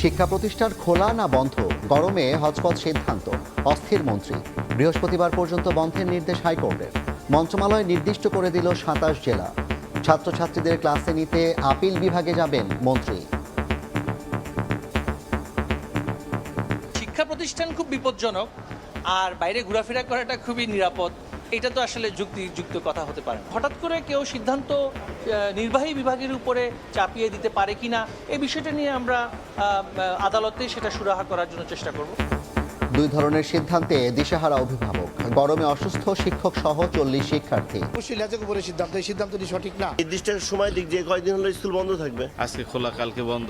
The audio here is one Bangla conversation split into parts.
শিক্ষা প্রতিষ্ঠান খোলা না বন্ধ? গরমে হজপথ সিদ্ধান্ত, অস্থির মন্ত্রী। বৃহস্পতিবার পর্যন্ত বন্ধের নির্দেশ হাইকোর্টের। মন্ত্রণালয় নির্দিষ্ট করে দিল সাতাশ জেলা। ছাত্রছাত্রীদের ক্লাসে নিতে আপিল বিভাগে যাবেন মন্ত্রী। শিক্ষা প্রতিষ্ঠান খুব বিপজ্জনক, আর বাইরে ঘোরাফেরা করাটা খুবই নিরাপদ। এটা তো আসলে যুক্তিযুক্ত কথা হতে পারে। হঠাৎ করে কেউ সিদ্ধান্ত নির্বাহী বিভাগের উপরে চাপিয়ে দিতে পারে কিনা এই বিষয়টা নিয়ে আমরা আদালতে সেটা সুরাহা করার জন্য চেষ্টা করব। দুই ধরনের সিদ্ধান্তে দিশাহারা অভিভাবক। গরমে অসুস্থ শিক্ষক সহ চল্লিশ শিক্ষার্থী। লেজের উপরে সিদ্ধান্ত এই সিদ্ধান্তটি সঠিক না। নির্দিষ্ট সময় দিক যে কয়দিন হলো স্কুল বন্ধ থাকবে? আজকে খোলা কালকে বন্ধ।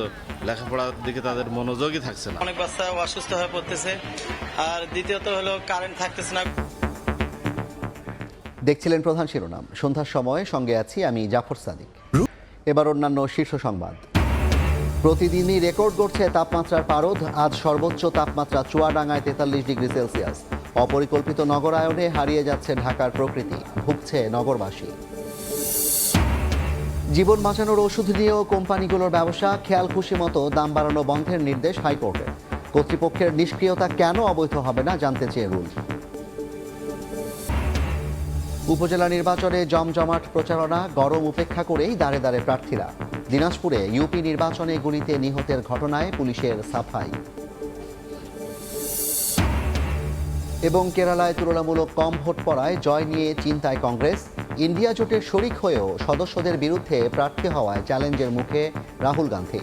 লেখাপড়ার দিকে তাদের মনোযোগই থাকছে না। অনেক বাচ্চা অসুস্থ হয়ে পড়তেছে। আর দ্বিতীয়ত হলো কারেন্ট থাকতেছে না। দেখছিলেন প্রধান শিরোনাম। সন্ধ্যার সময় সঙ্গে আছি আমি জাফর সাদিক। এবার অন্যান্য শীর্ষ সংবাদ। প্রতিদিনই রেকর্ড করছে তাপমাত্রার পারদ, আজ সর্বোচ্চ তাপমাত্রা চুয়াডাঙ্গায় তেতাল্লিশ ডিগ্রি সেলসিয়াস। অপরিকল্পিত নগরায়নে হারিয়ে যাচ্ছে ঢাকার প্রকৃতি, ভুগছে নগরবাসী। জীবন বাঁচানোর ওষুধ নিয়েও কোম্পানিগুলোর ব্যবসা, খেয়াল খুশি মতো দাম বাড়ানো বন্ধের নির্দেশ হাইকোর্টের। কর্তৃপক্ষের নিষ্ক্রিয়তা কেন অবৈধ হবে না জানতে চেয়ে রুল। উপজেলা নির্বাচনে জমজমাট প্রচারণা গরম উপেক্ষা করেই দাঁড়ে দাঁড়ে প্রার্থীরা। দিনাজপুরে ইউপি নির্বাচনে গুলিতে নিহতের ঘটনায় পুলিশের সাফাই। এবং কেরালায় তুলনামূলক কম ভোট পড়ায় জয় নিয়ে চিন্তায় কংগ্রেস। ইন্ডিয়া জোটের শরিক হয়েও সদস্যদের বিরুদ্ধে প্রার্থী হওয়ায় চ্যালেঞ্জের মুখে রাহুল গান্ধী।